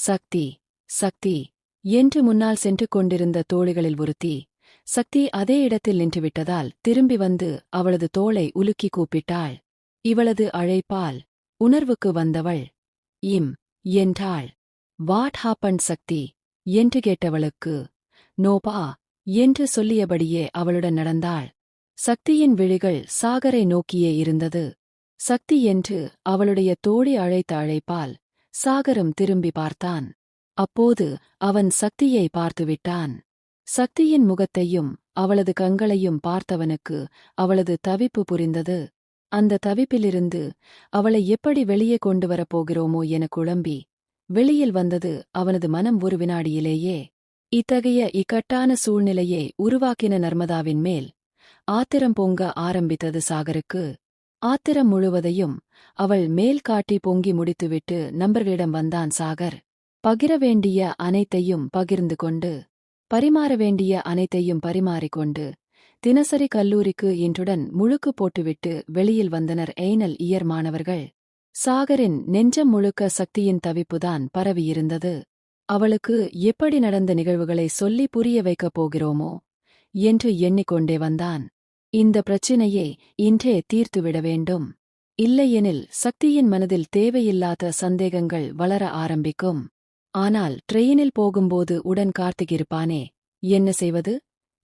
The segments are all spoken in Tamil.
சக்தி சக்தி என்று முன்னால் சென்று கொண்டிருந்த தோழிகளில் ஒருத்தி சக்தி அதே இடத்தில் நின்றுவிட்டதால் திரும்பி வந்து அவளது தோளை உலுக்கி கூப்பிட்டாள். இவளது அழைப்பால் உணர்வுக்கு வந்தவள் இம் என்றாள். வாட் ஹாப்பன் சக்தி என்று கேட்டவளுக்கு நோபா என்று சொல்லியபடியே அவளுடன் நடந்தாள். சக்தியின் விழிகள் சாகரை நோக்கியே இருந்தது. சக்தி என்று அவளுடைய தோழி அழைத்த அழைப்பால் சாகரும் திரும்பி பார்த்தான். அப்போது அவன் சக்தியை பார்த்துவிட்டான் சக்தியின் முகத்தையும் அவளது கண்களையும் பார்த்தவனுக்கு அவளது தவிப்பு புரிந்தது. அந்த தவிப்பிலிருந்து அவளை எப்படி வெளியே கொண்டு வரப் போகிறோமோ என குழம்பி வெளியில் வந்தது அவனது மனம் ஒரு வினாடியிலேயே. இத்தகைய இக்கட்டான சூழ்நிலையை உருவாக்கின நர்மதாவின் மேல் ஆத்திரம் பொங்க ஆரம்பித்தது சாகருக்கு. ஆத்திரம் முழுவதையும் அவள் மேல் காட்டி பொங்கி முடித்துவிட்டு நண்பர்களிடம் வந்தான் சாகர். பகிர வேண்டிய அனைத்தையும் பகிர்ந்து கொண்டு பரிமாற வேண்டிய அனைத்தையும் பரிமாறிக்கொண்டு தினசரி கல்லூரிக்கு இன்றுடன் முழுக்கு போட்டுவிட்டு வெளியில் வந்தனர் எய்னல் இயர் மாணவர்கள். சாகரின் நெஞ்சம் முழுக்க சக்தியின் தவிப்புதான் பரவியிருந்தது. அவளுக்கு எப்படி நடந்த நிகழ்வுகளை சொல்லி புரிய வைக்கப் போகிறோமோ என்று எண்ணிக்கொண்டே வந்தான். இந்த பிரச்சினையை இன்றே தீர்த்துவிட வேண்டும். இல்லையெனில் சக்தியின் மனதில் தேவையில்லாத சந்தேகங்கள் வளர ஆரம்பிக்கும். ஆனால் ட்ரெயினில் போகும்போது உடன் கார்த்திக் இருப்பானே என்ன செய்வது?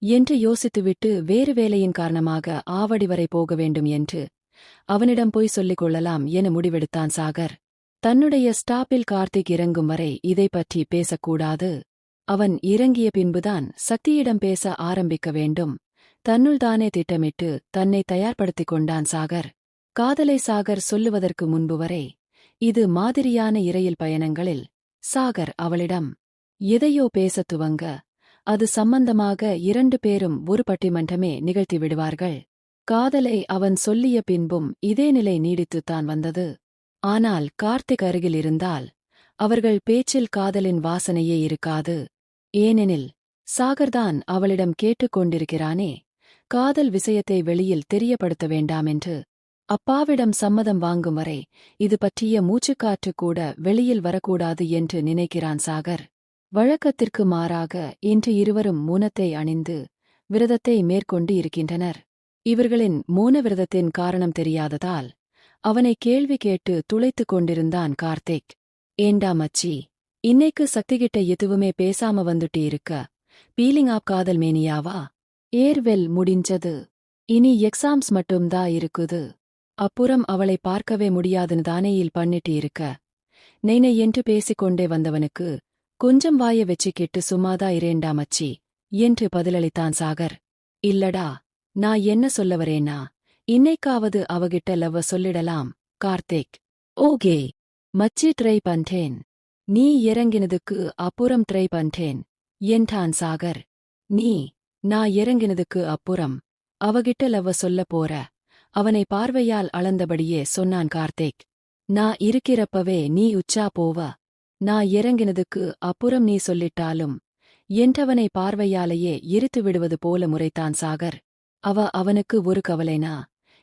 என்று யோசித்துவிட்டு வேறு வேலையின் காரணமாக ஆவடி வரை போக வேண்டும் என்று அவனிடம் போய் சொல்லிக் கொள்ளலாம் என முடிவெடுத்தான் சாகர். தன்னுடைய ஸ்டாப்பில் கார்த்திக் இறங்கும் வரை இதை பற்றி பேசக்கூடாது. அவன் இறங்கிய பின்புதான் சக்தியிடம் பேச ஆரம்பிக்க வேண்டும். தன்னுள்தானே திட்டமிட்டு தன்னை தயார்படுத்திக் கொண்டான் சாகர். காதலை சாகர் சொல்லுவதற்கு முன்பு வரை இது மாதிரியான இரையில் பயணங்களில் சாகர் அவளிடம் எதையோ பேசத் துவங்க அது சம்பந்தமாக இரண்டு பேரும் ஒரு பட்டிமன்றமே நிகழ்த்தி விடுவார்கள். காதலை அவன் சொல்லிய பின்பும் இதே நிலை நீடித்துத்தான் வந்தது. ஆனால் கார்த்திக் அருகில் இருந்தால் அவர்கள் பேச்சில் காதலின் வாசனையே இருக்காது. ஏனெனில் சாகர்தான் அவளிடம் கேட்டுக்கொண்டிருக்கிறானே காதல் விஷயத்தை வெளியில் தெரியப்படுத்த வேண்டாமென்று அப்பாவிடம் சம்மதம் வாங்கும் வரை இது பற்றிய மூச்சுக்காற்று கூட வெளியில் வரக்கூடாது என்று நினைக்கிறான் சாகர். வழக்கத்திற்கு மாறாக இன்று இருவரும் மூனத்தை அணிந்து விரதத்தை மேற்கொண்டு இருக்கின்றனர். இவர்களின் மூன விரதத்தின் காரணம் தெரியாததால் அவனை கேள்வி கேட்டு துளைத்துக் கொண்டிருந்தான் கார்த்திக். ஏண்டா மச்சி இன்னைக்கு சக்திகிட்ட எதுவுமே பேசாம வந்துட்டு இருக்க பீலிங் ஆப் காதல் மேனியாவா? ஏர்வெல் முடிஞ்சது. இனி எக்ஸாம்ஸ் மட்டும்தா இருக்குது. அப்புறம் அவளை பார்க்கவே முடியாதுன்னு தானேயில் பண்ணிட்டு இருக்க நெய்னை என்று பேசிக்கொண்டே வந்தவனுக்கு கொஞ்சம் வாய வச்சுக்கிட்டு சும்மாதா இரேண்டா மச்சி என்று பதிலளித்தான் சாகர். இல்லடா நான் என்ன சொல்ல வரேனா இன்னைக்காவது அவகிட்ட லவ்வ சொல்லிடலாம் கார்த்திக். ஓகே மச்சி ட்ரை பண்றேன். நீ இறங்கினதுக்கு அப்புறம் ட்ரை பண்றேன் என்றான் சாகர். நீ நான் இறங்கினதுக்கு அப்புறம் அவகிட்ட லவ சொல்ல போற. அவனை பார்வையால் அளந்தபடியே சொன்னான் கார்த்திக். நான் இருக்கிறப்பவே நீ உச்சா போவ. நான் இறங்கினதுக்கு அப்புறம் நீ சொல்லிட்டாலும் என்றவனை பார்வையாலேயே எரித்து விடுவது போல முறைத்தான் சாகர். அவ அவனுக்கு ஒரு கவலைனா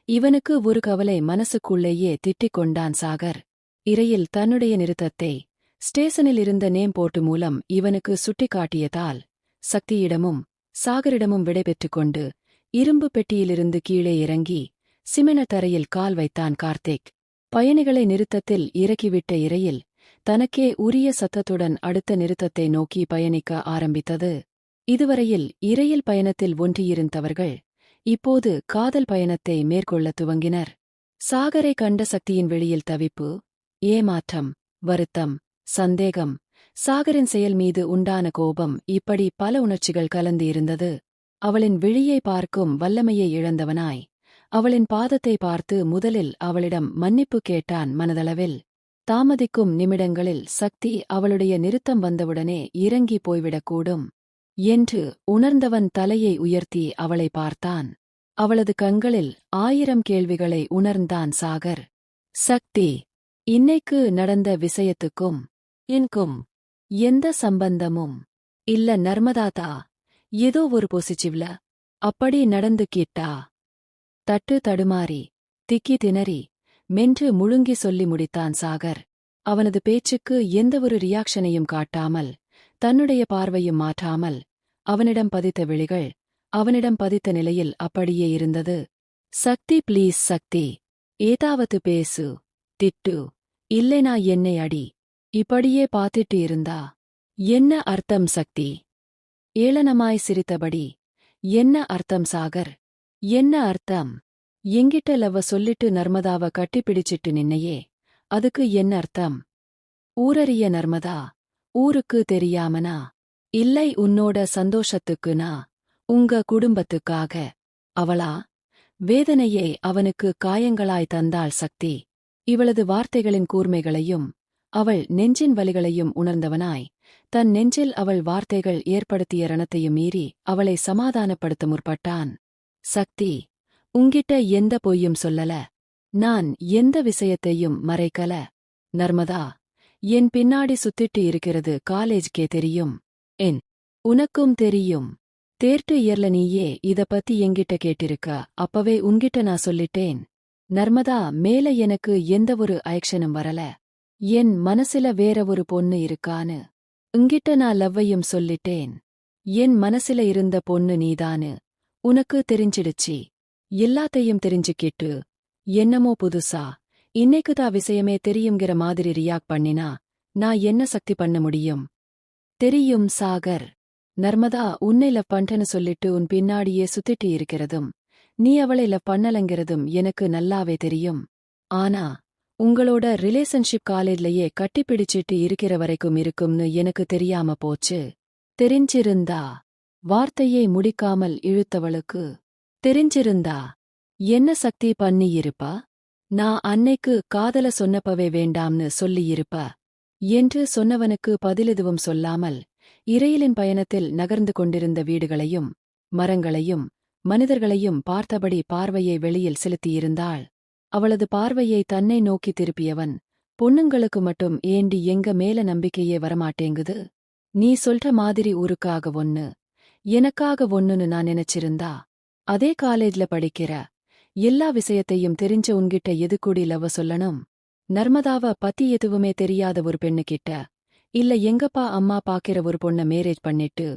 இவனுக்கு ஒரு கவலை மனசுக்குள்ளேயே திட்டிக் கொண்டான் சாகர். இரையில் தன்னுடைய நிறுத்தத்தை ஸ்டேஷனில் இருந்த நேம் போட்டு மூலம் இவனுக்கு சுட்டிக்காட்டியதால் சக்தியிடமும் சாகரிடமும் விடைபெற்றுக் கொண்டு இரும்பு பெட்டியிலிருந்து கீழே இறங்கி சிமென தரையில் கால் வைத்தான் கார்த்திக். பயணிகளை நிறுத்தத்தில் இறக்கிவிட்ட இரையில் தனக்கே உரிய சத்தத்துடன் அடுத்த நிறுத்தத்தை நோக்கி பயணிக்க ஆரம்பித்தது. இதுவரையில் இரையில் பயணத்தில் ஒன்றியிருந்தவர்கள் இப்போது காதல் பயணத்தை மேற்கொள்ள துவங்கினர். சாகரை கண்ட சக்தியின் வெளியில் தவிப்பு ஏமாற்றம் வருத்தம் சந்தேகம் சாகரின் செயல் மீது உண்டான கோபம் இப்படி பல உணர்ச்சிகள் கலந்து இருந்தது. அவளின் விழியை பார்க்கும் வல்லமையை இழந்தவனாய். அவளின் பாதத்தை பார்த்து முதலில் அவளிடம் மன்னிப்பு கேட்டான் மனதளவில். தாமதிக்கும் நிமிடங்களில் சக்தி அவளுடைய நிறுத்தம் வந்தவுடனே இறங்கி போய்விடக்கூடும். என்று உணர்ந்தவன் தலையை உயர்த்தி அவளை பார்த்தான். அவளது கண்களில் ஆயிரம் கேள்விகளை உணர்ந்தான் சாகர். சக்தி இன்னைக்கு நடந்த விஷயத்துக்கும் இன்கும் எந்த சம்பந்தமும் இல்ல நர்மதாதா ஏதோ ஒரு பொசிச்சிவ்ல அப்படி நடந்துக்கிட்டா தட்டு தடுமாறி திக்கி திணறி மென்று முழுங்கி சொல்லி முடித்தான் சாகர். அவனது பேச்சுக்கு எந்தவொரு ரியாக்ஷனையும் காட்டாமல் தன்னுடைய பார்வையும் மாற்றாமல் அவனிடம் பதித்த விழிகள் அவனிடம் பதித்த நிலையில் அப்படியே இருந்தது. சக்தி ப்ளீஸ் சக்தி ஏதாவது பேசு திட்டு இல்லைனா என்னை அடி இப்படியே பாத்திட்டு இருந்தா. என்ன அர்த்தம் சக்தி? ஏளனமாய் சிரித்தபடி என்ன அர்த்தம் சாகர்? என்ன அர்த்தம்? எங்கிட்ட லவ சொல்லிட்டு நர்மதாவ கட்டிப்பிடிச்சிட்டு நின்னையே அதுக்கு என்ன அர்த்தம்? ஊரறிய நர்மதா ஊருக்கு தெரியாமனா? இல்லை உன்னோட சந்தோஷத்துக்குனா? உங்க குடும்பத்துக்காக. அவளா? வேதனையை அவனுக்கு காயங்களாய் தந்தாள் சக்தி. இவளது வார்த்தைகளின் கூர்மைகளையும் அவள் நெஞ்சின் வலிகளையும் உணர்ந்தவனாய். தன் நெஞ்சில் அவள் வார்த்தைகள் ஏற்படுத்திய ரணத்தையும் மீறி அவளை சமாதானப்படுத்த முற்பட்டான். சக்தி உங்கிட்ட எந்த பொய்யும் சொல்லல. நான் எந்த விஷயத்தையும் மறைக்கல. நர்மதா என் பின்னாடி சுத்திட்டு இருக்கிறது காலேஜ்கே தெரியும். என் உனக்கும் தெரியும். தேர்ட்டு இயர்ல நீயே இத பத்தி என்கிட்ட கேட்டிருக்க. அப்பவே உங்கிட்ட நான் சொல்லிட்டேன். நர்மதா மேல எனக்கு எந்த ஒரு ஆக்ஷனும் வரல. என் மனசுல வேற ஒரு பொண்ணு இருக்கான்னு. இங்கிட்ட நான் லவ்வையும் சொல்லிட்டேன். என் மனசுல இருந்த பொண்ணு நீதானு உனக்கு தெரிஞ்சிடுச்சி. எல்லாத்தையும் தெரிஞ்சுக்கிட்டு என்னமோ புதுசா இன்னைக்குதான் விஷயமே தெரியுங்கிற மாதிரி ரியாக்ட் பண்ணினா நான் என்ன சக்தி பண்ண முடியும்? தெரியும் சாகர். நர்மதா உன்னை லவ் பண்றேன்னு சொல்லிட்டு உன் பின்னாடியே சுத்திட்டு இருக்கிறதும் நீ அவளை லவ் பண்ணலங்கிறதும் எனக்கு நல்லாவே தெரியும். ஆனா உங்களோட ரிலேஷன்ஷிப் காலேஜ்லயே கட்டிப்பிடிச்சிட்டு இருக்கிற வரைக்கும் இருக்கும்னு எனக்கு தெரியாம போச்சு. தெரிஞ்சிருந்தா? வார்த்தையை முடிக்காமல் இழுத்தவளுக்கு. தெரிஞ்சிருந்தா? என்ன சக்தி பண்ணியிருப்பா? நான் அன்னைக்கு காதல சொன்னப்பவே வேண்டாம்னு சொல்லியிருப்ப? என்று சொன்னவனுக்கு பதிலெதுவும் சொல்லாமல் இறையிலின் பயணத்தில் நகர்ந்து கொண்டிருந்த வீடுகளையும் மரங்களையும் மனிதர்களையும் பார்த்தபடி பார்வையை வெளியில் செலுத்தியிருந்தாள். அவளது பார்வையை தன்னை நோக்கி திருப்பியவன் பொண்ணுங்களுக்கு மட்டும் ஏண்டி எங்க மேல நம்பிக்கையே வரமாட்டேங்குது? நீ சொல்ற மாதிரி ஊருக்காக ஒன்னு எனக்காக ஒன்னுன்னு நான் நினைச்சிருந்தா? அதே காலேஜ்ல படிக்கிற எல்லா விஷயத்தையும் தெரிஞ்ச உன்கிட்ட எது கூடி லவ் சொல்லணும்? நர்மதாவ பத்தி எதுவுமே தெரியாத ஒரு பெண்ணுகிட்ட இல்ல எங்கப்பா அம்மா பாக்கிற ஒரு பொண்ண மேரேஜ் பண்ணிட்டு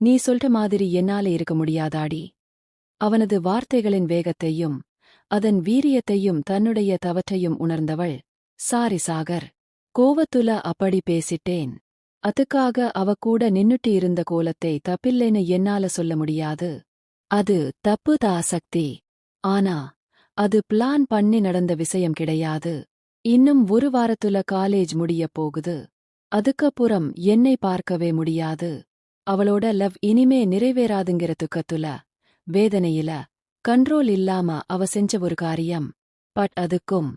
நீ சொல்ற மாதிரி என்னால இருக்க முடியாதாடி? அவனது வார்த்தைகளின் வேகத்தையும் அதன் வீரியத்தையும் தன்னுடைய தவற்றையும் உணர்ந்தவள். சாரி சாகர். கோவத்துல அப்படி பேசிட்டேன். அதுக்காக அவ கூட நின்னுட்டு இருந்த கோலத்தை தப்பில்லைன்னு என்னால சொல்ல முடியாது. அது தப்பு சக்தி. ஆனா அது பிளான் பண்ணி நடந்த விஷயம் கிடையாது. இன்னும் ஒரு வாரத்துல காலேஜ் முடியப் போகுது. அதுக்கப்புறம் என்னை பார்க்கவே முடியாது. அவளோட லவ் இனிமே நிறைவேறாதுங்கிற துக்கத்துல வேதனையில கண்ட்ரோல் இல்லாம அவ செஞ்ச ஒரு காரியம். பட் அதுக்கும்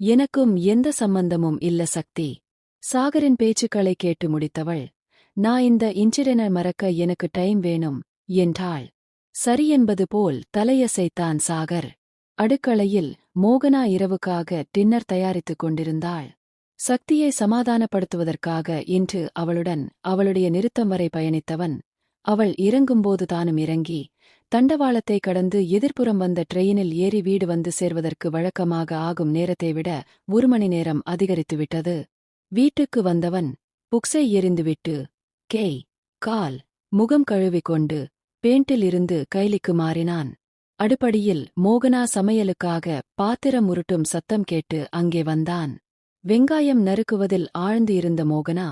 எனக்கும் எந்த சம்பந்தமும் இல்ல சக்தி. சாகரின் பேச்சுக்களை கேட்டு முடித்தவள் நான் இந்த இன்சிடென மறக்க எனக்கு டைம் வேணும் என்றாள். சரி என்பது போல் தலையசைத்தான் சாகர். அடுக்களையில் மோகனா இரவுக்காக டின்னர் தயாரித்துக் கொண்டிருந்தாள். சக்தியை சமாதானப்படுத்துவதற்காக இன்று அவளுடன் அவளுடைய நிறுத்தம் வரை பயணித்தவன் அவள் இறங்கும்போது தானும் இறங்கி தண்டவாளத்தை கடந்து எதிர்ப்புறம் வந்த ட்ரெயினில் ஏறி வீடு வந்து சேர்வதற்கு வழக்கமாக ஆகும் நேரத்தை விட ஒரு மணி நேரம் அதிகரித்துவிட்டது. வீட்டுக்கு வந்தவன் புக்ஸை எறிந்துவிட்டு கேய் கால் முகம் கழுவிக்கொண்டு பேண்டில் இருந்து கைலிக்கு மாறினான். அடுப்படியில் மோகனா சமையலுக்காக பாத்திரம் உருட்டும் சத்தம் கேட்டு அங்கே வந்தான். வெங்காயம் நறுக்குவதில் ஆழ்ந்து இருந்த மோகனா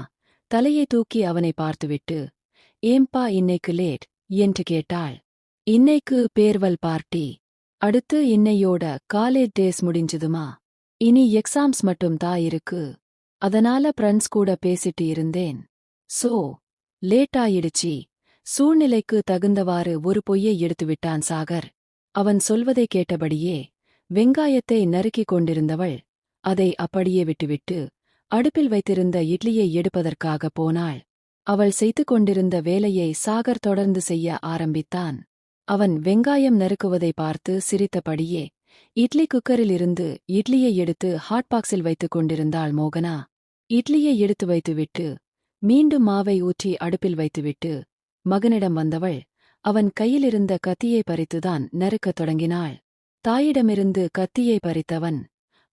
தலையை தூக்கி அவனை பார்த்துவிட்டு ஏம்பா இன்னைக்கு லேட்? என்று கேட்டாள். இன்னைக்கு பேர்வல் பார்ட்டி. அடுத்து இன்னையோட காலேஜ் டேஸ் முடிஞ்சதுமா? இனி எக்ஸாம்ஸ் மட்டும் தான் இருக்கு. அதனால ஃப்ரெண்ட்ஸ் கூட பேசிட்டு இருந்தேன். சோ லேட் ஆயிடுச்சி. சூழ்நிலைக்கு தகுந்தவாறு ஒரு பொய்யை எடுத்துவிட்டான் சாகர். அவன் சொல்வதை கேட்டபடியே வெங்காயத்தை நறுக்கிக் கொண்டிருந்தவள் அதை அப்படியே விட்டுவிட்டு அடுப்பில் வைத்திருந்த இட்லியை எடுப்பதற்காக போனாள். அவள் செய்து கொண்டிருந்த வேலையை சாகர் தொடர்ந்து செய்ய ஆரம்பித்தான். அவன் வெங்காயம் நறுக்குவதை பார்த்து சிரித்தபடியே இட்லி குக்கரிலிருந்து இட்லியை எடுத்து ஹாட் பாக்ஸில் வைத்துக் கொண்டிருந்தாள் மோகனா. இட்லியை எடுத்து வைத்துவிட்டு மீண்டும் மாவை ஊற்றி அடுப்பில் வைத்துவிட்டு மகனிடம் வந்தவள் அவன் கையிலிருந்த கத்தியை பறித்துதான் நறுக்கத் தொடங்கினாள். தாயிடமிருந்து கத்தியை பறித்தவன்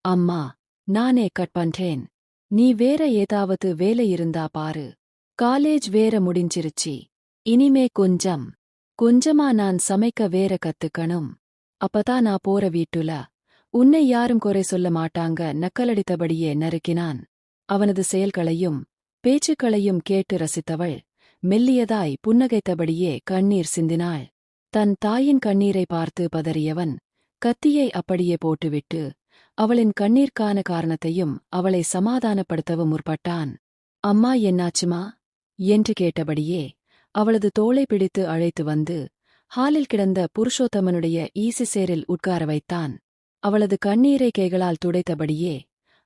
அம்மா நானே கட் பண்றேன். நீ வேற ஏதாவது வேலை இருந்தா பாரு. காலேஜ் வேற முடிஞ்சிருச்சி. இனிமே கொஞ்சம் கொஞ்சமா நான் சமைக்க வேற கத்துக்கணும். அப்பதான் நான் போற வீட்டுல. உன்னை யாரும் குறை சொல்ல மாட்டாங்க நக்கலடித்தபடியே நறுக்கினான். அவனது செயல்களையும் பேச்சுக்களையும் கேட்டு ரசித்தவள் மெல்லியதாய் புன்னகைத்தபடியே கண்ணீர் சிந்தினாள். தன் தாயின் கண்ணீரை பார்த்து பதறியவன் கத்தியை அப்படியே போட்டுவிட்டு அவளின் கண்ணீர்க்கான காரணத்தையும் அவளை சமாதானப்படுத்தவும் முற்பட்டான். அம்மா என்னாச்சுமா? என்று கேட்டபடியே அவளது தோளை பிடித்து அழைத்து வந்து ஹாலில் கிடந்த புருஷோத்தமனுடைய ஈசிசேரில் உட்கார வைத்தான். அவளது கண்ணீரை கைகளால் துடைத்தபடியே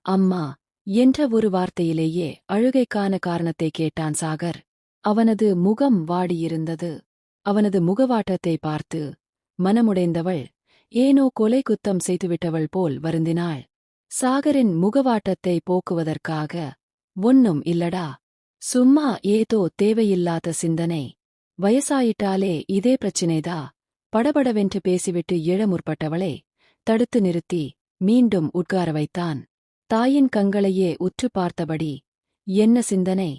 அம்மா என்ற ஒரு வார்த்தையிலேயே அழுகைக்கான காரணத்தை கேட்டான் சாகர். அவனது முகம் வாடியிருந்தது. அவனது முகவாட்டத்தை பார்த்து மனமுடைந்தவள் ஏனோ கொலை குத்தம் செய்துவிட்டவள் போல் வருந்தினாள். சாகரின் முகவாட்டத்தை போக்குவதற்காக ஒன்னும் இல்லடா சும்மா ஏதோ தேவையில்லாத சிந்தனை. வயசாயிட்டாலே இதே பிரச்சினைதா? படபடவென்று பேசிவிட்டு எழ முற்பட்டவளை தடுத்து நிறுத்தி மீண்டும் உட்கார வைத்தான். தாயின் கங்களையே உற்று பார்த்தபடி என்ன சிந்தனை?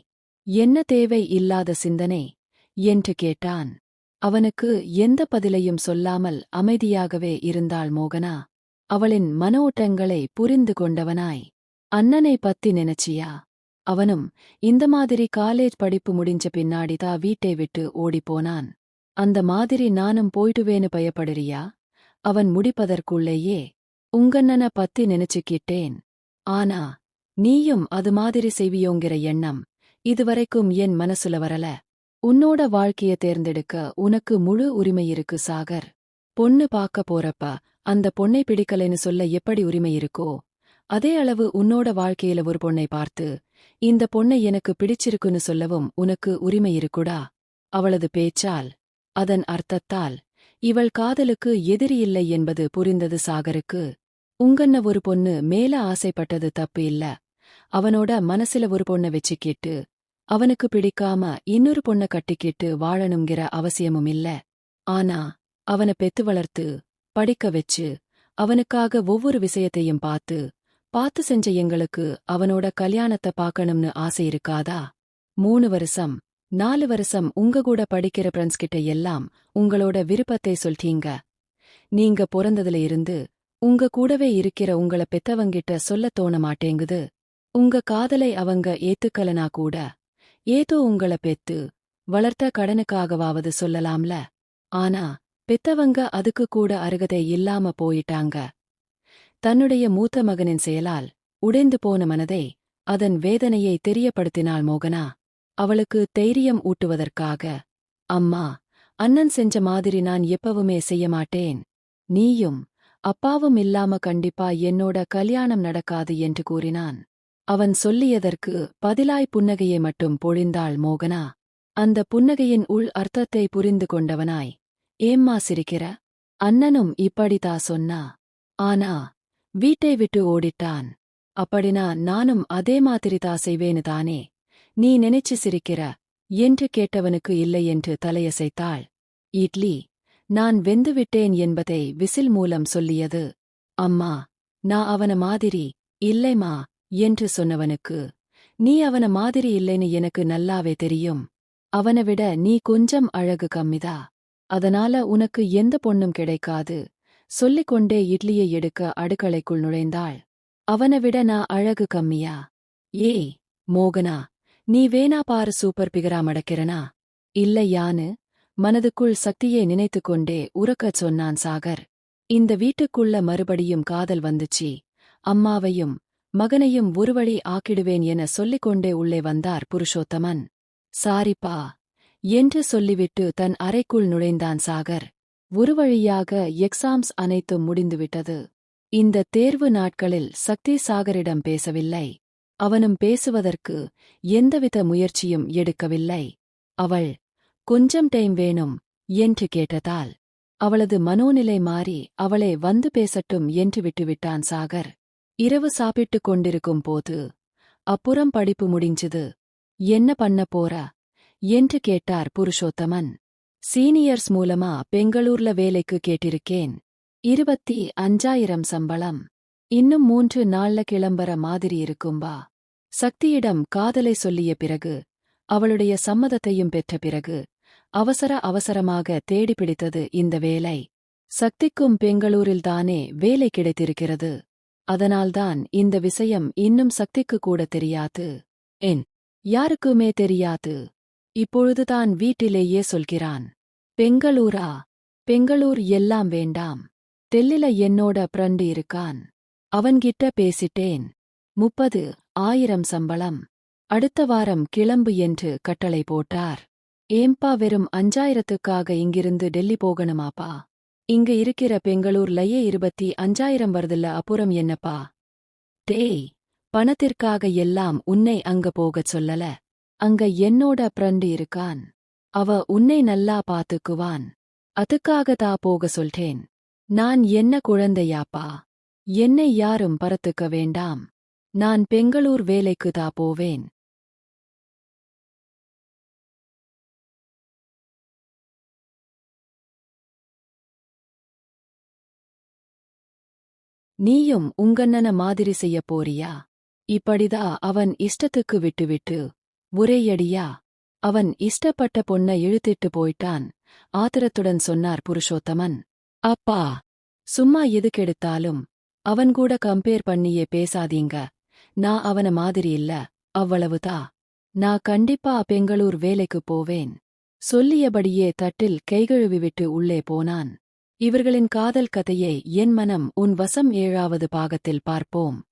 என்ன தேவை இல்லாத சிந்தனை என்று கேட்டான். அவனுக்கு எந்த பதிலையும் சொல்லாமல் அமைதியாகவே இருந்தாள் மோகனா. அவளின் மனோட்டங்களை புரிந்து கொண்டவனாய். அண்ணனை பத்தி நினைச்சியா? அவனும் இந்த மாதிரி காலேஜ் படிப்பு முடிஞ்ச பின்னாடிதான் வீட்டை விட்டு ஓடிப்போனான் அந்த மாதிரி நானும் போயிடுவேன்னு பயப்படுறியா? அவன் முடிப்பதற்குள்ளேயே உங்கண்ணன பத்தி நினைச்சுக்கிட்டேன் ஆனா நீயும் அது மாதிரி செய்வியோங்கிற எண்ணம் இதுவரைக்கும் என் மனசுல வரல. உன்னோட வாழ்க்கைய தேர்ந்தெடுக்க உனக்கு முழு உரிமை இருக்கு சாகர். பொண்ணு பார்க்க போறப்ப அந்த பொண்ணை பிடிக்கலைன்னு சொல்ல எப்படி உரிமை இருக்கோ அதே அளவு உன்னோட வாழ்க்கையில ஒரு பொண்ணை பார்த்து இந்த பொண்ணை எனக்கு பிடிச்சிருக்குன்னு சொல்லவும் உனக்கு உரிமை இருக்குடா. அவளது பேச்சால் அதன் அர்த்தத்தால் இவள் காதலுக்கு எதிரி இல்லை என்பது புரிந்தது சாகருக்கு. உங்கன்ன ஒரு பொண்ணு மேல ஆசைப்பட்டது தப்பு இல்ல. அவனோட மனசுல ஒரு பொண்ண வச்சுக்கிட்டு அவனுக்கு பிடிக்காம இன்னொரு பொண்ண கட்டிக்கிட்டு வாழணுங்கிற அவசியமும் இல்ல. ஆனா அவன பெத்து வளர்த்து படிக்க வச்சு அவனுக்காக ஒவ்வொரு விஷயத்தையும் பார்த்து பார்த்து செஞ்ச எங்களுக்கு அவனோட கல்யாணத்தை பார்க்கணும்னு ஆசை இருக்காதா? மூணு வருஷம் நாலு வருஷம் உங்க கூட படிக்கிற ஃப்ரெண்ட்ஸ் கிட்ட எல்லாம் உங்களோட விருப்பத்தை சொல்றீங்க. நீங்க பிறந்ததுல இருந்து உங்க கூடவே இருக்கிற உங்கள பெத்தவங்கிட்ட சொல்ல தோண மாட்டேங்குது. உங்க காதலை அவங்க ஏத்துக்கலனா கூட ஏதோ உங்கள பெத்து வளர்த்த கடனுக்காகவாவது சொல்லலாம்ல. ஆனா பெத்தவங்க அதுக்கு கூட அருகதை இல்லாம போயிட்டாங்க. தன்னுடைய மூத்த மகனின் செயலால் உடைந்து போன மனதை அதன் வேதனையை தெரியப்படுத்தினாள் மோகனா. அவளுக்கு தைரியம் ஊட்டுவதற்காக அம்மா அண்ணன் செஞ்ச மாதிரி நான் எப்பவுமே செய்ய மாட்டேன். நீயும் அப்பாவும் இல்லாம கண்டிப்பா என்னோட கல்யாணம் நடக்காது என்று கூறினான். அவன் சொல்லியதற்கு பதிலாய் புன்னகையை மட்டும் பொழிந்தாள் மோகனா. அந்த புன்னகையின் உள் அர்த்தத்தை புரிந்து கொண்டவனாய் ஏம்மா சிரிக்கிற? அண்ணனும் இப்படிதா சொன்னா. ஆனா வீட்டை விட்டு ஓடிட்டான். அப்படினா நானும் அதே மாதிரிதா செய்வேனு தானே? நீ நினைச்சு சிரிக்கிற. என்று கேட்டவனுக்கு இல்லை என்று தலையசைத்தாள். இட்லி நான் வெந்துவிட்டேன் என்பதை விசில் மூலம் சொல்லியது. அம்மா நான் அவன மாதிரி இல்லைமா என்று சொன்னவனுக்கு. நீ அவன மாதிரி இல்லைன்னு எனக்கு நல்லாவே தெரியும். அவனை விட நீ கொஞ்சம் அழகு கம்மிதா. அதனால உனக்கு எந்த பொண்ணும் கிடைக்காது. சொல்லிக்கொண்டே இட்லியை எடுக்க அடுக்களைக்குள் நுழைந்தாள். அவனை விட நான் அழகு கம்மியா? ஏய் மோகனா நீ வேணா பாரு சூப்பர் பிகரா மடக்கிறனா? இல்லை யானு? மனதுக்குள் சக்தியை நினைத்துக் கொண்டே உறக்கச் சொன்னான் சாகர். இந்த வீட்டுக்குள்ள மறுபடியும் காதல் வந்துச்சு. அம்மாவையும் மகனையும் ஒருவழி ஆக்கிடுவேன் என சொல்லிக் கொண்டே உள்ளே வந்தார் புருஷோத்தமன். சாரிப்பா என்று சொல்லிவிட்டு தன் அறைக்குள் நுழைந்தான் சாகர். ஒரு வழியாக எக்ஸாம்ஸ் அனைத்தும் முடிந்துவிட்டது. இந்த தேர்வு நாட்களில் சக்தி சாகரிடம் பேசவில்லை. அவனும் பேசுவதற்கு எந்தவித முயற்சியும் எடுக்கவில்லை. அவள் கொஞ்சம் டைம் வேணும் என்று கேட்டதால் அவளது மனோநிலை மாறி அவளே வந்து பேசட்டும் என்று விட்டுவிட்டான் சாகர். இரவு சாப்பிட்டுக் கொண்டிருக்கும் போது அப்புறம் படிப்பு முடிஞ்சது. என்ன பண்ண போற? என்று கேட்டார் புருஷோத்தமன். சீனியர்ஸ் மூலமா பெங்களூர்ல வேலைக்கு கேட்டிருக்கேன். இருபத்தி அஞ்சாயிரம் சம்பளம். இன்னும் மூன்று நாள்ல கிளம்புற மாதிரி இருக்கும்பா சக்தியிடம் காதலை சொல்லிய பிறகு அவளுடைய சம்மதத்தையும் பெற்ற பிறகு அவசர அவசரமாக தேடிப்பிடித்தது இந்த வேலை. சக்திக்கும் பெங்களூரில்தானே வேலை கிடைத்திருக்கிறது. அதனால்தான் இந்த விஷயம் இன்னும் சக்திக்கு கூட தெரியாது. என் யாருக்குமே தெரியாது. இப்பொழுதுதான் வீட்டிலேயே சொல்கிறான் பெங்களூரா பெங்களூர் எல்லாம் வேண்டாம் தெல்லில என்னோட பிரண்டு இருக்கான் அவன்கிட்ட பேசிட்டேன் முப்பது ஆயிரம் சம்பளம் அடுத்த வாரம் கிளம்பு என்று கட்டளை போட்டார் ஏம்பா வெறும் அஞ்சாயிரத்துக்காக இங்கிருந்து டெல்லி போகணுமாப்பா இங்க இருக்கிற பெங்களூர்லயே இருபத்தி அஞ்சாயிரம் வருதுல்ல அப்புறம் என்னப்பா? டேய் பணத்திற்காக எல்லாம் உன்னை அங்க போகச் சொல்லல அங்க என்னோட பிரண்டு இருக்கான். அவ உன்னை நல்லா பாத்துக்குவான். அதுக்காகதா போக சொல்றேன். நான் என்ன குழந்தையாப்பா? என்னை யாரும் பரத்துக்க வேண்டாம். நான் பெங்களூர் வேலைக்கு தா போவேன். நீயும் உங்கண்ணன மாதிரி செய்யப் போறியா? இப்படிதா அவன் இஷ்டத்துக்கு விட்டுவிட்டு ஒரேயடியா அவன் இஷ்டப்பட்ட பொண்ண இழுத்திட்டு போயிட்டான். ஆத்திரத்துடன் சொன்னார் புருஷோத்தமன். அப்பா சும்மா எதுக்கெடுத்தாலும் அவன் கூட கம்பேர் பண்ணியே பேசாதீங்க. நான் அவன மாதிரி இல்ல. அவ்வளவுதா? நான் கண்டிப்பா பெங்களூர் வேலைக்கு போவேன். சொல்லியபடியே தட்டில் கைகழுவிவிட்டு உள்ளே போனான். இவர்களின் காதல் கதையை என் மனம் உன் வசம் ஏழாவது பாகத்தில் பார்ப்போம்.